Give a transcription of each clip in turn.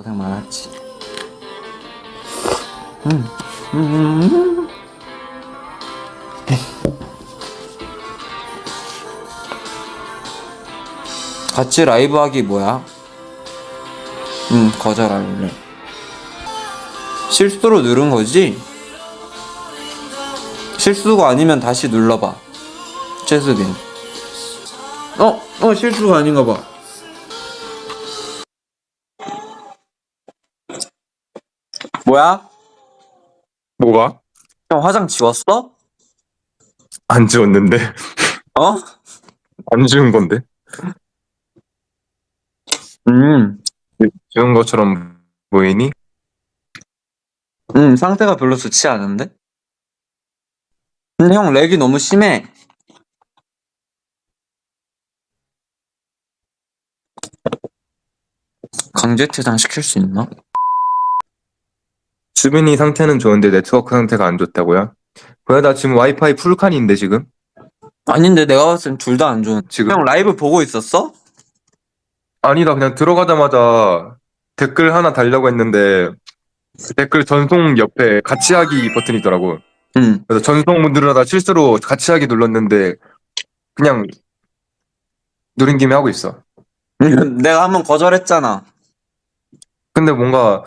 고생 많았지. 음. 음. 같이 라이브 하기 뭐야? 응, 거절할래. 실수로 누른 거지? 실수가 아니면 다시 눌러봐. 최수빈. 어, 어, 실수가 아닌가 봐. 뭐야? 뭐가? 형 화장 지웠어? 안 지웠는데 어? 안 지운 건데 음, 지운 것처럼 보이니? 음, 상태가 별로 좋지 않은데? 근데 형 렉이 너무 심해. 강제 퇴장 시킬 수 있나? 수빈이 상태는 좋은데 네트워크 상태가 안 좋다고요? 그래 나 지금 와이파이 풀칸인데 지금 아닌데 내가 봤을 땐 둘 다 안 좋은. 지금 형 라이브 보고 있었어? 아니다 그냥 들어가자마자 댓글 하나 달려고 했는데 그 댓글 전송 옆에 같이 하기 버튼이 있더라고 응. 그래서 전송 누르다 실수로 같이 하기 눌렀는데 그냥 누른 김에 하고 있어 내가 한번 거절했잖아. 근데 뭔가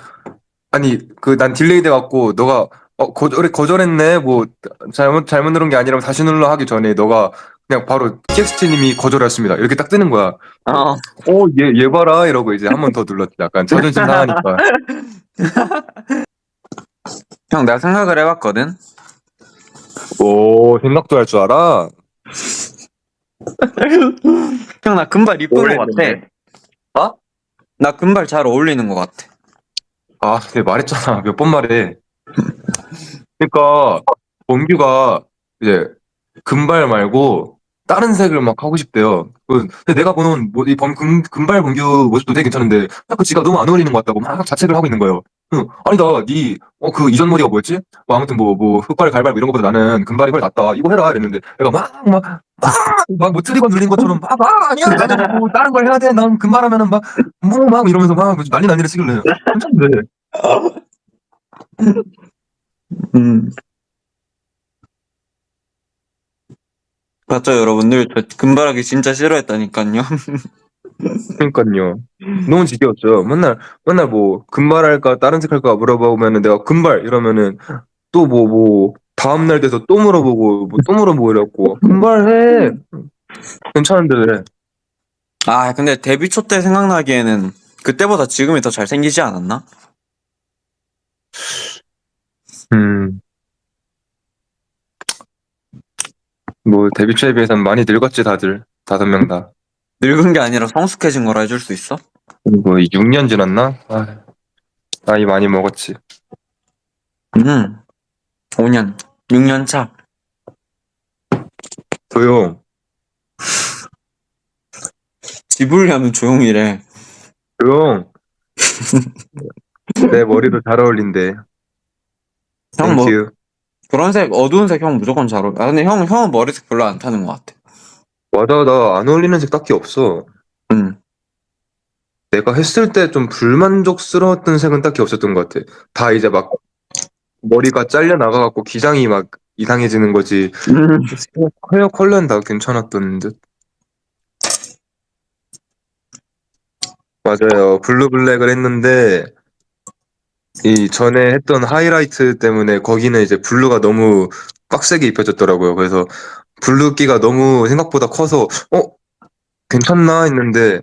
아니 그 난 딜레이 돼 갖고 너가 어 거절 거절했네 뭐 잘못 잘못 누른 게 아니라 다시 눌러 하기 전에 너가 그냥 바로 TXT님이 거절했습니다 이렇게 딱 뜨는 거야 어. 어얘 얘 봐라 이러고 이제 한 번 더 눌렀지 약간 자존심 상하니까 형 내가 생각을 해봤거든. 오 생각도 할 줄 알아 형 나 금발 이쁜 거 같아. 했는데. 어? 나 금발 잘 어울리는 거 같아. 아 내가 말했잖아 몇 번 말해 그러니까 범규가 이제 금발 말고 다른 색을 막 하고 싶대요. 그, 근데 내가 보는 뭐, 이 범, 금, 금발 범규 모습도 되게 괜찮은데 자꾸 지가 너무 안 어울리는 것 같다고 막 자책을 하고 있는 거예요. 응, 아니다, 니, 어, 그 이전 머리가 뭐였지? 뭐 아무튼 뭐, 뭐, 흑발, 갈발 뭐 이런 거보다 나는 금발이 훨 낫다. 이거 해라. 이랬는데 내가 막, 막, 막, 막뭐 트리거 눌린 것처럼 막, 막, 아니야. 나는 뭐 다른 걸 해야 돼. 난 금발 하면은 막, 뭐, 막 이러면서 막 난리 난리를 치길래. 괜찮은데. 음. 맞죠, 여러분들? 저 금발하기 진짜 싫어했다니까요. 그러니까요. 너무 지겨웠죠. 맨날 맨날 뭐 금발 할까 다른 색 할까 물어보면은 내가 금발 이러면은 또 뭐 뭐 다음 날 돼서 또 물어보고 뭐 또 물어보고 이랬고 금발해. 괜찮은데 왜? 아, 근데 데뷔 초 때 생각나기에는 그때보다 지금이 더 잘생기지 않았나? 음. 뭐 데뷔 초에 비해서는 많이 늙었지 다들 다섯 명 다. 늙은 게 아니라 성숙해진 거라 해줄 수 있어? 뭐 6년 지났나? 아, 나이 많이 먹었지. 음. 5년, 6년 차. 조용. 지불리 하면 조용히래. 조용. 내 머리도 잘 어울린대. 형 뭐, 땡큐. 그런 색, 어두운 색 형 무조건 잘 어울려. 아, 근데 형, 형은 머리색 별로 안 타는 것 같아. 맞아, 나 안 어울리는 색 딱히 없어. 음. 내가 했을 때 좀 불만족스러웠던 색은 딱히 없었던 것 같아. 다 이제 막 머리가 잘려 나가갖고 기장이 막 이상해지는 거지. 헤어 컬러는 다 괜찮았던 듯. 맞아요. 블루 블랙을 했는데 이 전에 했던 하이라이트 때문에 거기는 이제 블루가 너무 빡세게 입혀졌더라고요. 그래서 블루기가 너무 생각보다 커서 어 괜찮나 했는데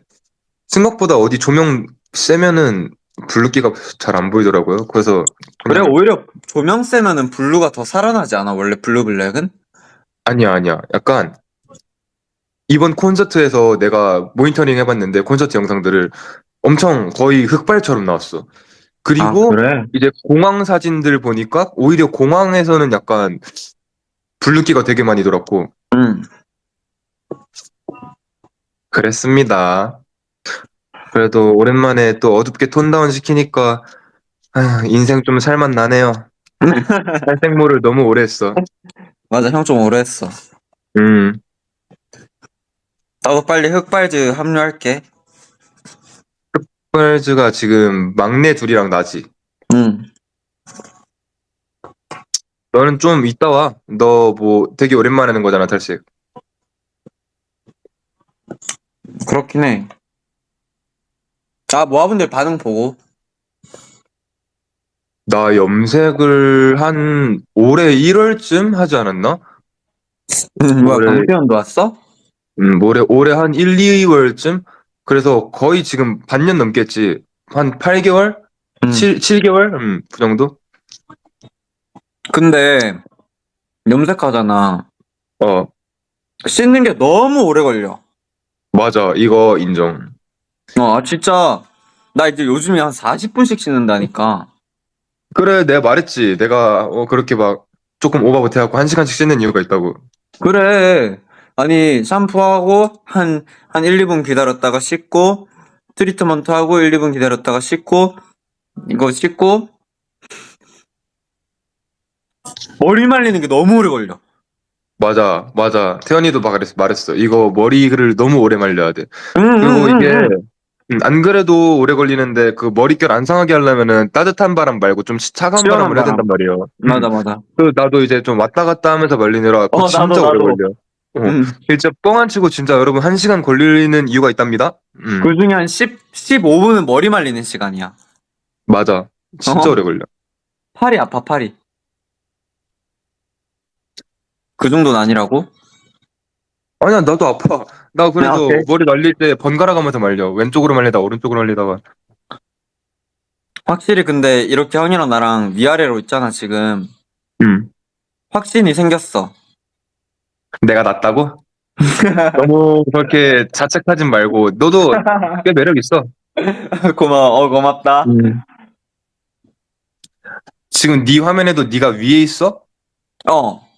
생각보다 어디 조명 세면은 블루기가 잘 안 보이더라고요. 그래서 그래, 그냥 오히려 조명 세면은 블루가 더 살아나지 않아, 원래 블루 블랙은? 아니야 아니야. 약간 이번 콘서트에서 내가 모니터링 해봤는데 콘서트 영상들을 엄청 거의 흑발처럼 나왔어. 그리고 아, 그래? 이제 공항 사진들 보니까 오히려 공항에서는 약간 블루기가 되게 많이 돌았고 음. 그랬습니다. 그래도 오랜만에 또 어둡게 톤다운 시키니까 아휴, 인생 좀 살맛 나네요. 살생모를 너무 오래 했어. 맞아, 형 좀 오래 했어. 음, 나도 빨리 흑발즈 합류할게. 맥도날즈가 지금 막내 둘이랑 나지. 응. 너는 좀 이따 와. 너 뭐 되게 오랜만에 하는 거잖아, 탈식. 그렇긴 해. 아, 모아분들 반응 보고. 나 염색을 한 올해 1월쯤 하지 않았나? 응, 뭐야, 올해- 강태현도 왔어? 음, 올해, 올해 한 1, 2월쯤? 그래서 거의 지금 반년 넘겠지. 한 8개월? 응. 7, 7개월? 음, 그 정도? 근데, 염색하잖아. 어, 씻는 게 너무 오래 걸려. 맞아. 이거 인정. 어, 아, 진짜. 나 이제 요즘에 한 40분씩 씻는다니까. 그래, 내가 말했지. 내가 어, 그렇게 막 조금 오바 못해갖고 한 시간씩 씻는 이유가 있다고. 그래. 아니, 샴푸하고, 한, 한 1, 2분 기다렸다가 씻고, 트리트먼트 하고, 1, 2분 기다렸다가 씻고, 이거 씻고, 머리 말리는 게 너무 오래 걸려. 맞아, 맞아. 태연이도 막 그랬- 말했어. 이거 머리를 너무 오래 말려야 돼. 응, 그리고 응, 이게 응, 음, 안 그래도 오래 걸리는데 그 머릿결 안 상하게 하려면은 따뜻한 바람 말고 좀 시- 차가운 시원한 바람을 해야 바람. 된단 말이에요. 음. 맞아, 맞아. 그 나도 이제 좀 왔다 갔다 하면서 말리느라 그거 어, 진짜 나도, 오래 나도. 걸려. 어. 응. 진짜 뻥 안 치고 진짜 여러분 한 시간 걸리는 이유가 있답니다. 음, 그 중에 한 10, 15분은 머리 말리는 시간이야. 맞아. 진짜 어. 오래 걸려. 팔이 아파, 팔이. 그 정도는 아니라고? 아니야, 나도 아파. 나 그래도 아, 오케이. 머리 말릴 때 번갈아 가면서 말려. 왼쪽으로 말리다가 오른쪽으로 말리다가. 확실히 근데 이렇게 형이랑 나랑 위아래로 있잖아, 지금. 음. 확신이 생겼어. 내가 낫다고? 너무 그렇게 자책하진 말고 너도 꽤 매력 있어. 고마워, 어, 고맙다. 지금 네 화면에도 네가 위에 있어? 어,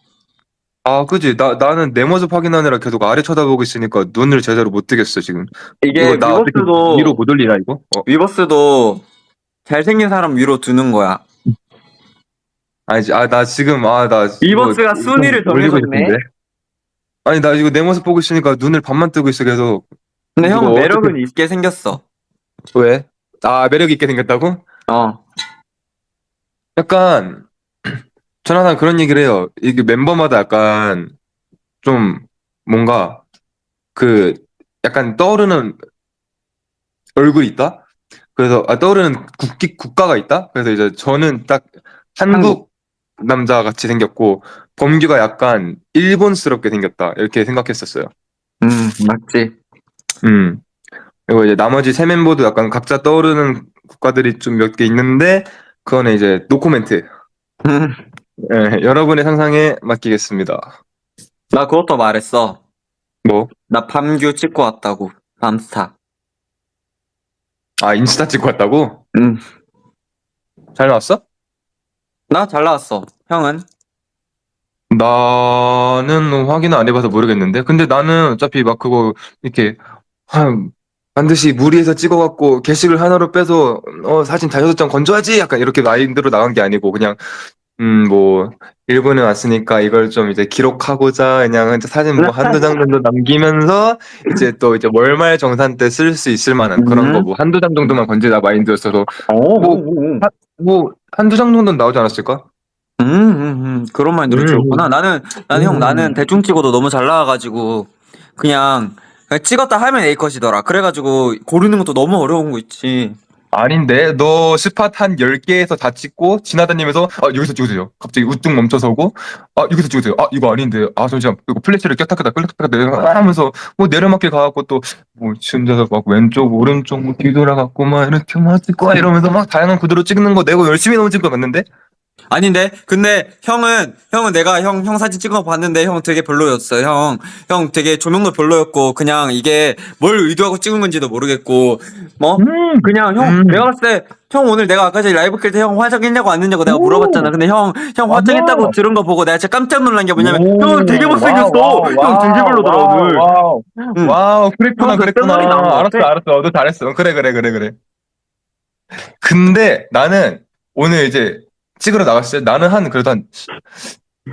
아, 그지? 나 나는 내 모습 확인하느라 계속 아래 쳐다보고 있으니까 눈을 제대로 못 뜨겠어 지금. 이게 이거 나 어떻게 위버스도, 위로 못 올리나 이거? 어, 위버스도 잘생긴 사람 위로 두는 거야. 아니지. 아, 나 지금 아, 나 위버스가 이거 순위를 좀 올리고 정해줬네. 싶은데. 아니, 나 이거 내 모습 보고 있으니까 눈을 반만 뜨고 있어 계속. 근데 이거 형 매력은 어떻게- 있게 생겼어. 왜? 아, 매력 있게 생겼다고? 어, 약간 전 항상 그런 얘기를 해요. 이게 멤버마다 약간 좀 뭔가 그 약간 떠오르는 얼굴이 있다. 그래서 아, 떠오르는 국기 국가가 있다. 그래서 이제 저는 딱 한국 남자 같이 생겼고 범규가 약간 일본스럽게 생겼다 이렇게 생각했었어요. 음, 맞지. 음. 그리고 이제 나머지 세 멤버도 약간 각자 떠오르는 국가들이 좀 몇 개 있는데 그거는 이제 노코멘트. 음, 예, 여러분의 상상에 맡기겠습니다. 나 그것도 말했어. 뭐? 나 밤규 찍고 왔다고. 밤스타. 아, 인스타 찍고 왔다고? 음, 잘 나왔어? 나 잘 나왔어. 형은? 나는 확인을 안 해봐서 모르겠는데. 근데 나는 어차피 막 그거 이렇게 한 반드시 무리해서 찍어갖고 게시글 하나로 빼서 어, 사진 다여섯 장 건져야지 약간 이렇게 마인드로 나간 게 아니고 그냥 음 뭐 일본에 왔으니까 이걸 좀 이제 기록하고자 그냥 사진 뭐 한두 장 정도 남기면서 이제 또 이제 월말 정산 때 쓸 수 있을 만한 그런 음. 거뭐 한두 장 정도만 건지자 마인드였어서 오, 뭐, 오, 오. 뭐 한두 장 정도는 나오지 않았을까? 음, 음, 음. 그런 마인드로 음. 찍었구나. 나는, 나는 형, 음. 나는 대충 찍어도 너무 잘 나와 가지고, 그냥, 그냥 찍었다 하면 A컷이더라. 그래 가지고, 고르는 것도 너무 어려운 거 있지. 아닌데 너 스팟 한 10개에서 다 찍고 지나다니면서 아 여기서 찍으세요. 갑자기 우뚝 멈춰서고 아 여기서 찍으세요. 아 이거 아닌데. 아 잠시만. 이거 플래시를 꼈다 꼈다 꼈다 꼈다 내려 하면서 뭐 내려막길 가갖고 또뭐 혼자서 막 왼쪽 오른쪽 뭐 뒤돌아갖고 막 이렇게 막 찍고 막 이러면서 막 다양한 구도로 찍는 거 내고 열심히 너무 찍고 갔는데 아닌데? 근데 형은, 형은 내가 형, 형 사진 찍어 봤는데 형 되게 별로였어. 형, 형 되게 조명도 별로였고, 그냥 이게 뭘 의도하고 찍은 건지도 모르겠고, 뭐? 그냥 형, 음. 내가 봤을 때, 형 오늘 내가 아까 전에 라이브 킬 때 형 화장했냐고 안 했냐고 내가 오. 물어봤잖아. 근데 형, 형 화장했다고. 들은 거 보고 내가 진짜 깜짝 놀란 게 뭐냐면, 오, 형 되게 못생겼어! 와우, 형 와우, 되게 별로더라, 와우, 오늘. 와우, 응. 와우, 그랬구나, 형 그 그랬구나. 뜬머리 나온 거 알았어, 같아? 알았어. 너 잘했어. 그래, 그래, 그래, 그래. 근데 나는 오늘 이제 찍으러 나갔을 때 나는 한 그래도 한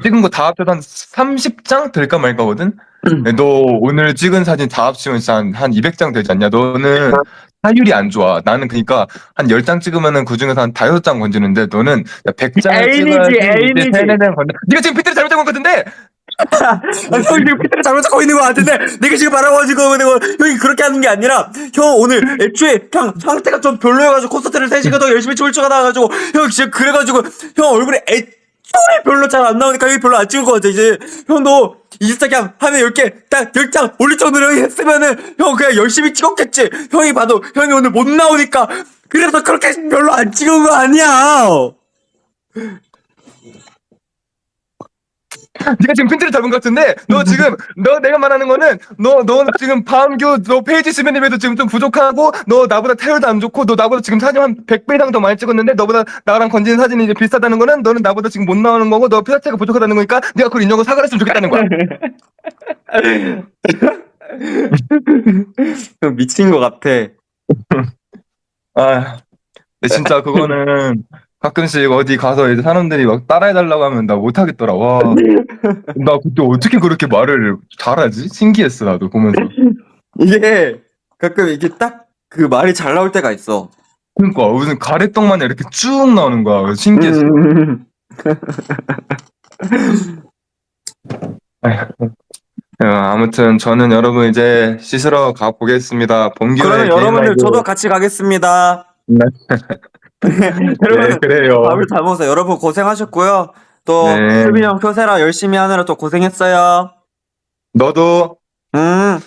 찍은 거 다 합쳐서 한 30장 될까 말까거든? 음. 너 오늘 찍은 사진 다 합치면 진짜 한, 한 200장 되지 않냐? 너는 타율이 안 좋아. 나는 그러니까 한 10장 찍으면은 그 중에서 한 다여섯 장 건지는데 너는 100장을 애인이지, 찍어야지 애인이지. 건져. 네가 지금 핏대를 잘못 잡은 것 같은데. 아니, 형이 지금 피트를 잘못 잡고 있는 것 같은데 내가 지금 말하고가지고 내가 형이 그렇게 하는 게 아니라 형 오늘 애초에 그냥 상태가 좀 별로여가지고 콘서트를 3시간 더 열심히 춤을 추가 나가가지고 형 진짜 그래가지고 형 얼굴에 애초에 별로 잘 안 나오니까 형이 별로 안 찍을 것 같아. 이제 형도 인스타그램 화면 10개 딱 10장 올릴 정도로 형이 했으면은 형 그냥 열심히 찍었겠지. 형이 봐도 형이 오늘 못 나오니까 그래서 그렇게 별로 안 찍은 거 아니야 네가 지금 핀트를 잡은 것 같은데 너 지금 너 내가 말하는 거는 너 너 지금 바음교 너 페이지 수면임에도 지금 좀 부족하고 너 나보다 타율도 안 좋고 너 나보다 지금 사진 한 100배 이상 더 많이 찍었는데 너보다 나랑 건지는 사진이 이제 비슷하다는 거는 너는 나보다 지금 못 나오는 거고 너 피사체가 부족하다는 거니까 네가 그걸 인정하고 사과를 했으면 좋겠다는 거야. 형 미친 것 같아. 아 근데 진짜 그거는 가끔씩 어디 가서 이제 사람들이 막 따라해달라고 하면 나 못하겠더라 와 나 그때 어떻게 그렇게 말을 잘하지? 신기했어 나도 보면서 이게 가끔 이게 딱 그 말이 잘 나올 때가 있어. 그러니까 무슨 가래떡만 이렇게 쭉 나오는 거야 그래서 신기했어 음. 어, 아무튼 저는 여러분 이제 씻으러 가 보겠습니다. 봉규의 그러면 개인 여러분들 라이브. 저도 같이 가겠습니다. 네. 여러분 네 그래요. 밥을 잘 먹었어요. 여러분 고생하셨고요. 또 네. 수빈이 형 표세라 열심히 하느라 또 고생했어요. 너도 음.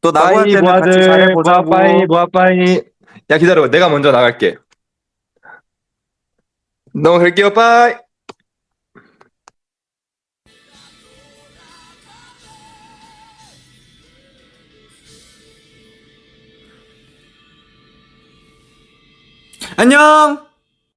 또 나고 할 빠이 때는 같이 모아들 잘해보자고. 모아빠이 모아빠이 야 기다려 내가 먼저 나갈게. 너무 갈게요 빠이. 안녕.